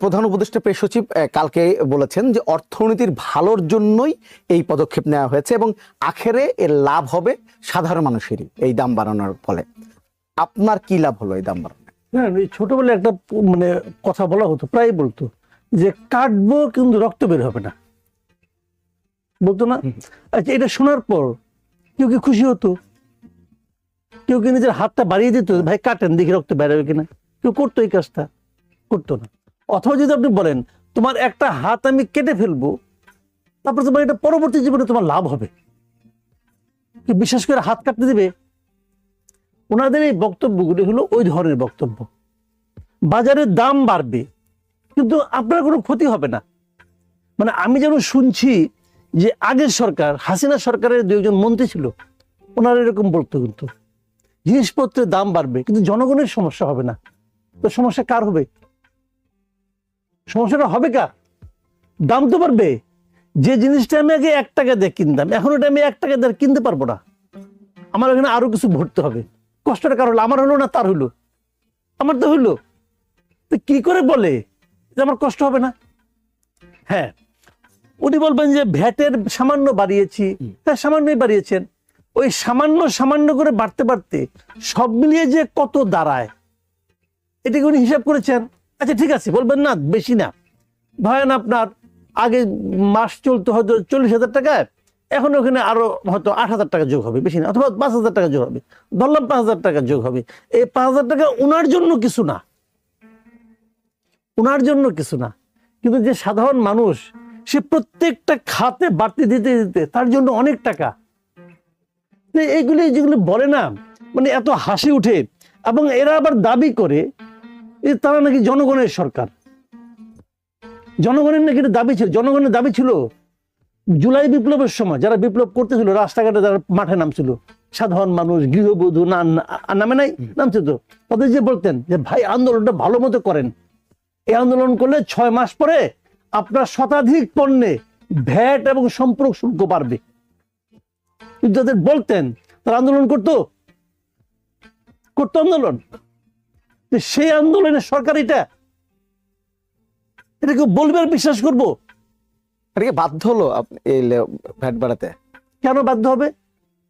প্রধান উপদেষ্টা প্রেস সচিব কালকে বলেছেন যে অর্থনীতির ভালোর জন্যই এই পদক্ষেপ নেওয়া হয়েছে এবং আখেরে এর লাভ হবে সাধারণ মানুষেরই এই দাম বাড়ানোর ফলে। আপনার কি লাভ হলো এই দাম বাড়ানো হ্যাঁ ছোটবেলায় একটা মানে কথা বলা হতো প্রায় বলতো যে কাটবো কিন্তু রক্ত বের হবে না। বলতো না? আচ্ছা এটা শোনার পর কেউ কি খুশি হতো? কেউ কি নিজের হাতটা বাড়িয়ে দিত ভাই কাটেন দেখি রক্ত বেরোবে কিনা? কেউ করতো এই কাজটা করতো না। অথবা যদি আপনি বলেন, তোমার একটা হাত আমি কেটে ফেলব, তারপরে তোমার এটা পরবর্তী জীবনে তোমার লাভ হবে। কি বিশেষ করে হাত কাটতে দিবে? ওনাদের এই বক্তব্যগুলি হলো ওই ধরনের বক্তব্য। বাজারের দাম বাড়বে, কিন্তু আপনার কোনো ক্ষতি হবে না। মানে আমি যেন শুনছি যে আগের সরকার, হাসিনা সরকারের দু একজন মন্ত্রী ছিল, ওনারা এরকম বলতো কিন্তু। জিনিসপত্রের দাম বাড়বে, কিন্তু জনগণের সমস্যা হবে না। তো সমস্যা কার হবে? সমস্যাটা হবে কার? দাম তো বাড়বে। যে জিনিসটা আমি আগে এক টাকা দিয়ে কিনতাম এখন ওটা আমি এক টাকা দিয়ে কিনতে পারব না। আমার ওখানে আরও কিছু ভরতে হবে। কষ্টটা কার হলো আমার হলো না তার হলো। আমার তো হইল তো কি করে বলে? যে আমার কষ্ট হবে না। হ্যাঁ উনি বলবেন যে ভ্যাটের সামান্য বাড়িয়েছি। হ্যাঁ সামান্যই বাড়িয়েছেন। ওই সামান্য সামান্য করে বাড়তে বাড়তে সব মিলিয়ে যে কত দাঁড়ায় এটাকে উনি হিসাব করেছেন? আচ্ছা ঠিক আছে, বলবেন না, বেশি না। ধরেন আপনার আগে মাস চলতো হয়তো চল্লিশ হাজার টাকায় এখন ওখানে আরও হয়তো আট হাজার টাকা যোগ হবে, বেশি না, অথবা পাঁচ হাজার টাকা যোগ হবে। ধরলাম পাঁচ হাজার টাকা যোগ হবে। এই পাঁচ হাজার টাকা ওনার জন্য কিছু না। ওনার জন্য কিছু না। কিন্তু যে সাধারণ মানুষ, সে প্রত্যেকটা খাতে বাড়তি দিতে দিতে তার জন্য অনেক টাকা। এইগুলি যেগুলো বলে না মানে এত হাসি উঠে, এবং এরা আবার দাবি করে তারা নাকি জনগণের সরকার। জনগণের নাকি এটা দাবি ছিল জনগণের দাবি ছিল জুলাই বিপ্লবের সময় যারা বিপ্লব করতেছিল রাস্তাঘাটে যারা মাঠে নামছিল সাধারণ মানুষ গৃহবধূ না নামে নাই নামছে তো। তাদের যে বলতেন যে ভাই আন্দোলনটা ভালো মতো করেন। এই আন্দোলন করলে ছয় মাস পরে আপনার শতাধিক পণ্যে ভ্যাট এবং সম্পর্ক শুল্ক বাড়বে। কিন্তু যাদের বলতেন তারা আন্দোলন করতো করতো আন্দোলন। সেই আন্দোলনের সরকার এটা? এটা কেউ বলবে আর বিশ্বাস করব? এটা কি বাধ্য হলো এই ভ্যাট বাড়াতে? কেন বাধ্য হবে?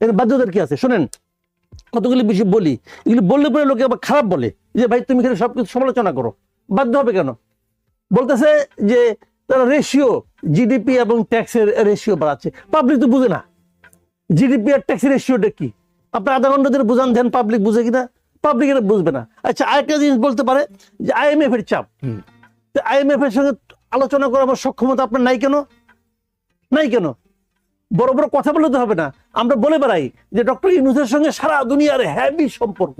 এর বাধ্যতার কি আছে? শোনেন কতগুলি বিষয় বলি। এগুলি বললে পরে লোকে আবার খারাপ বলে। যে ভাই তুমি এখানে সবকিছু সমালোচনা করো। বাধ্য হবে কেন? বলতেছে যে তারা রেশিও জিডিপি এবং ট্যাক্সের রেশিও বাড়াচ্ছে। পাবলিক তো বুঝে না। জিডিপি আর ট্যাক্সের রেশিওটা কি? আপনার আধা ঘণ্টা ধরে বুঝান দেন পাবলিক বুঝে কিনা? পাবলিক এটা বুঝবে না। আচ্ছা আরেকটা জিনিস বলতে পারে যে আইএমএফ এর চাপ। আইএমএফ এর সঙ্গে আলোচনা করার সক্ষমতা আপনার নাই কেন? নাই কেন? বড় বড় কথা বলে তো হবে না। আমরা বলে বেড়াই যে ডক্টর ইউনুসের সঙ্গে সারা দুনিয়ার হ্যাভি সম্পর্ক।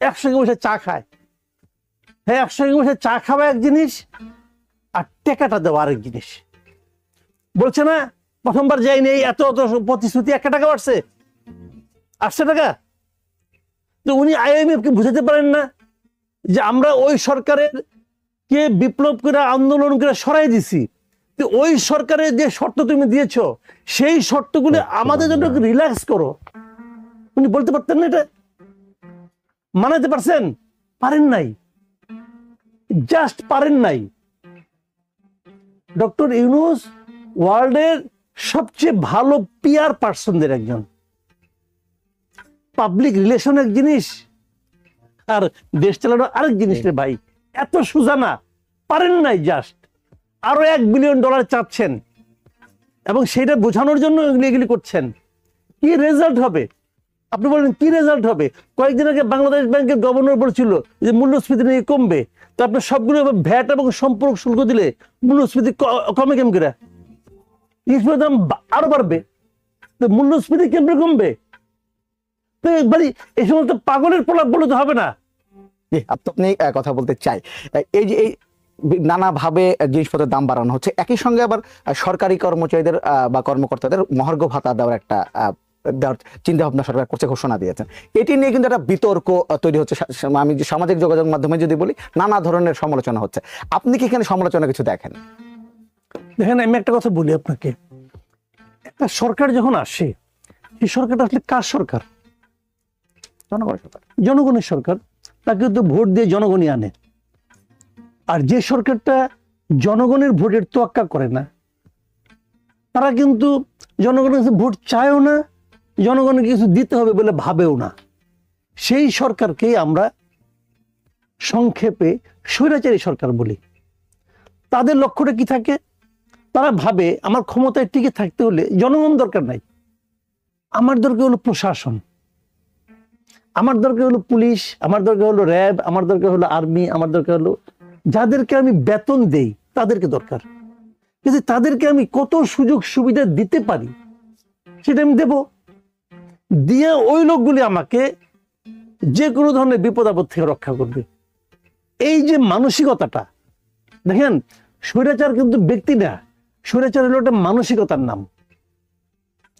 একসঙ্গে বসে চা খায়। হ্যাঁ একসঙ্গে বসে চা খাওয়া এক জিনিস আর টেকাটা দেওয়া আরেক জিনিস। বলছে না প্রথমবার যাইনি এই এত এত প্রতিশ্রুতি একটা টাকা বাড়ছে। আটশো টাকা? তো উনি আইএমএফ কে বুঝাতে পারেন না যে আমরা ওই সরকারের কে বিপ্লব করে আন্দোলন করে সরাই দিছি। তো ওই সরকারের যে শর্ত তুমি দিয়েছ সেই শর্তগুলো আমাদের জন্য রিল্যাক্স করো। উনি বলতে পারতেন না এটা? মানাতে পারছেন? পারেন নাই। জাস্ট পারেন নাই। ডক্টর ইউনুস ওয়ার্ল্ডের সবচেয়ে ভালো পিয়ার পার্সনদের একজন। পাবলিক রিলেশন এক জিনিস, আর দেশ চালানো আরেক জিনিস রে ভাই, এত সুজানা, পারেন নাই জাস্ট আরও এক বিলিয়ন ডলার চাচ্ছেন, এবং সেটা বোঝানোর জন্য এগুলি করছেন। কি রেজাল্ট হবে? আপনি বলেন, কি রেজাল্ট হবে? কয়েকদিন আগে বাংলাদেশ ব্যাংকের গভর্নর বলছিল যে মূল্যস্ফীতি নিয়ে কমবে, তো আপনার সবগুলো ভ্যাট এবং সম্পর্ক শুল্ক দিলে মূল্যস্ফীতি কমে কেম করে? জিনিসপত্রের দাম আরও বাড়বে। তো মূল্যস্ফীতি কেমনে কমবে? এই সমস্ত পাগলের প্রলাপ বলে তো হবে না। আপনি কথা বলতে চাই। এই যে এই নানাভাবে জিনিসপত্রের দাম বাড়ানো হচ্ছে একই সঙ্গে আবার সরকারি কর্মচারীদের বা কর্মকর্তাদের মহার্ঘ ভাতা দেওয়ার একটা দেওয়ার চিন্তা ভাবনা সরকার করছে ঘোষণা দিয়েছেন। এটি নিয়ে কিন্তু একটা বিতর্ক তৈরি হচ্ছে আমি সামাজিক যোগাযোগ মাধ্যমে যদি বলি নানা ধরনের সমালোচনা হচ্ছে। আপনি কি এখানে সমালোচনা কিছু দেখেন? দেখেন আমি একটা কথা বলি আপনাকে। একটা সরকার যখন আসে এই সরকারটা আসলে কার সরকার? জনগণ সরকার। জনগণের সরকার, তাকে তো ভোট দিয়ে জনগণই আনে। আর যে সরকারটা জনগণের ভোটের তোয়াক্কা করে না, তারা কিন্তু জনগণের কাছে ভোট চায়ও না জনগণকে কিছু দিতে হবে বলে ভাবেও না। সেই সরকারকেই আমরা সংক্ষেপে স্বৈরাচারী সরকার বলি। তাদের লক্ষ্যটা কি থাকে? তারা ভাবে আমার ক্ষমতায় টিকে থাকতে হলে জনগণ দরকার নাই। আমার দরকার হলো প্রশাসন। আমার দরকার হলো পুলিশ, আমার দরকার হলো র্যাব, আমার দরকার হলো আর্মি, আমার দরকার হলো যাদেরকে আমি বেতন দেই, তাদেরকে দরকার। কিন্তু তাদেরকে আমি কত সুযোগ সুবিধা দিতে পারি, সেটা আমি দেব। দিয়ে ওই লোকগুলি আমাকে যে কোনো ধরনের বিপদ আপদ থেকে রক্ষা করবে। এই যে মানসিকতাটা, দেখেন, স্বৈরাচার কিন্তু ব্যক্তি না, স্বৈরাচার হলো একটা মানসিকতার নাম।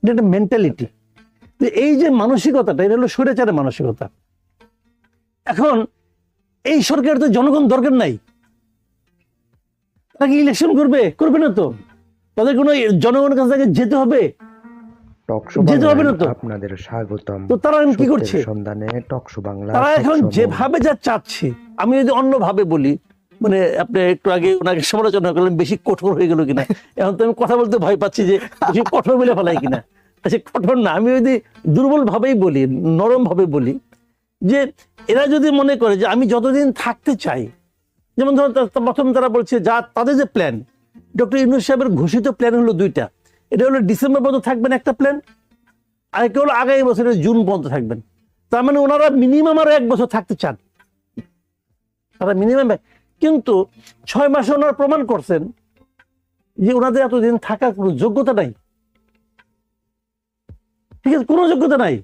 এটা একটা মেন্টালিটি যে এই যে মানসিকতাটা এটা হলো স্বৈরাচারের মানসিকতা। এখন এই সরকার তো জনগণ দরকার নাই। তারা কি ইলেকশন করবে? করবে না তো। তাদের কোনো জনগণের কাছে যেতে হবে? যেতে হবে না তো। আপনাদের স্বাগতম। তো তারা কি করছে? সন্ধানে টকশো বাংলা তারা এখন যেভাবে যা চাচ্ছে আমি যদি অন্য ভাবে বলি মানে আপনি একটু আগে ওনাকে সমালোচনা করলেন বেশি কঠোর হয়ে গেল কিনা। এখন তো আমি কথা বলতে ভয় পাচ্ছি যে বেশি কঠোর বলে ফেলাই কিনা। আচ্ছা কঠোর না। আমি যদি দুর্বল ভাবেই বলি নরম ভাবে বলি, যে এরা যদি মনে করে যে আমি যতদিন থাকতে চাই, যেমন তা- প্রথম তারা বলছে যা তাদের যে প্ল্যান ডক্টর ইউনুস সাহেবের ঘোষিত প্ল্যান হলো দুইটা। এটা হলো ডিসেম্বর পর্যন্ত থাকবেন একটা প্ল্যান আর আরেকটা হলো আগামী বছরের জুন পর্যন্ত থাকবেন। তার মানে ওনারা মিনিমাম আরও এক বছর থাকতে চান। তারা মিনিমাম কিন্তু ছয় মাসে ওনারা প্রমাণ করছেন যে ওনাদের এতদিন থাকার কোনো যোগ্যতা নাই। ঠিক আছে, কোনো যোগ্যতা নাই।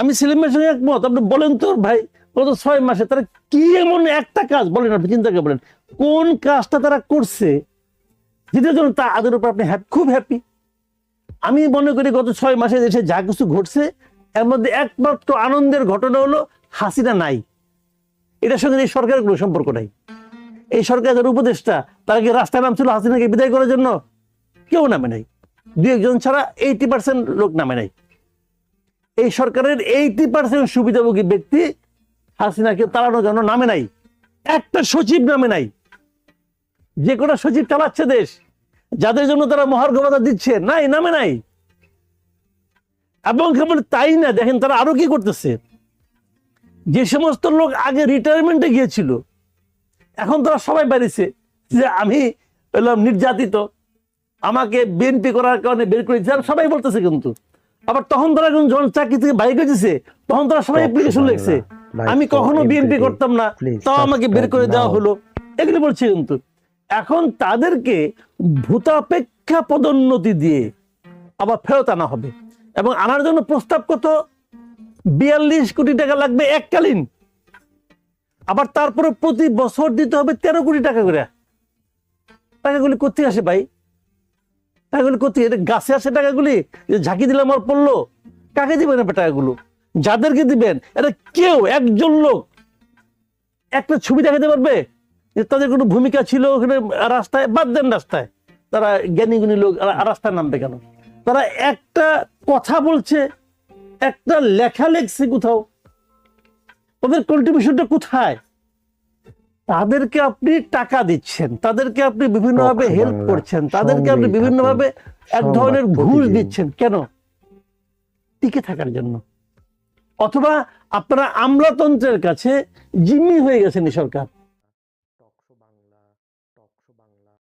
আমি সেলিমের সঙ্গে একমত। আপনি বলেন তো, ভাই, গত ছয় মাসে তারা কি এমন একটা কাজ? বলেন আপনি, চিন্তা করে বলেন। কোন কাজটা তারা করছে, যেটার জন্য তা আদের উপর আপনি খুব হ্যাপি আমি মনে করি গত ছয় মাসে দেশে যা কিছু ঘটছে, এর মধ্যে একমাত্র আনন্দের ঘটনা হলো হাসিনা নাই। এটার সঙ্গে এই সরকারের কোনো সম্পর্ক নাই। এই সরকারের উপদেষ্টা, তারা কি রাস্তায় নামছিল হাসিনাকে বিদায় করার জন্য? কেউ নামে নাই। দু একজন ছাড়া এইটি পার্সেন্ট লোক নামে নাই। এই সরকারের এইটি পার্সেন্ট সুবিধাভোগী ব্যক্তি হাসিনাকে তাড়ানোর জন্য নামে নাই। একটা সচিব নামে নাই। যে কোনো সচিব চালাচ্ছে দেশ, যাদের জন্য তারা মহার্ঘ ভাতা দিচ্ছে, নাই, নামে নাই। এবং কেবল তাই না, দেখেন তারা আরও কি করতেছে। যে সমস্ত লোক আগে রিটায়ারমেন্টে গিয়েছিল, এখন তারা সবাই বেরিয়েছে যে আমি নির্যাতিত, আমাকে বিএনপি করার কারণে বের করে দিচ্ছে সবাই বলতেছে কিন্তু। আবার তখন তারা যখন চাকরি থেকে বাইক হয়েছে তখন তারা সবাই অ্যাপ্লিকেশন লিখছে। আমি কখনো বিএনপি করতাম না তাও আমাকে বের করে দেওয়া হলো। এগুলো বলছে কিন্তু এখন তাদেরকে ভূতাপেক্ষা পদোন্নতি দিয়ে আবার ফেরত আনা হবে। এবং আনার জন্য প্রস্তাব কত? বিয়াল্লিশ কোটি টাকা লাগবে এককালীন। আবার তারপরে প্রতি বছর দিতে হবে তেরো কোটি টাকা করে। টাকাগুলি কোথায় আসে ভাই? টাকাগুলি কোথায় এটা গাছে আসে টাকাগুলি? ঝাঁকি দিলাম আর পড়ল। কাকে দিবেন এবার টাকাগুলো? যাদেরকে দিবেন? এটা কেউ, একজন লোক। একটা ছবি দেখাতে পারবে? যে তাদের কোনো ভূমিকা ছিল ওখানে রাস্তায়? বাদ দেন রাস্তায়। তারা জ্ঞানী গুণী লোক রাস্তায় নামবে কেন? তারা একটা কথা বলছে, একটা লেখা লেখছে কোথাও। ওদের কন্ট্রিবিউশনটা কোথায়? তাদেরকে আপনি টাকা দিচ্ছেন তাদেরকে আপনি বিভিন্ন ভাবে হেল্প করছেন তাদেরকে আপনি বিভিন্ন ভাবে এক ধরনের ঘুষ দিচ্ছেন কেন? টিকে থাকার জন্য। অথবা আপনারা আমলাতন্ত্রের কাছে জিম্মি হয়ে গেছেন এই সরকার।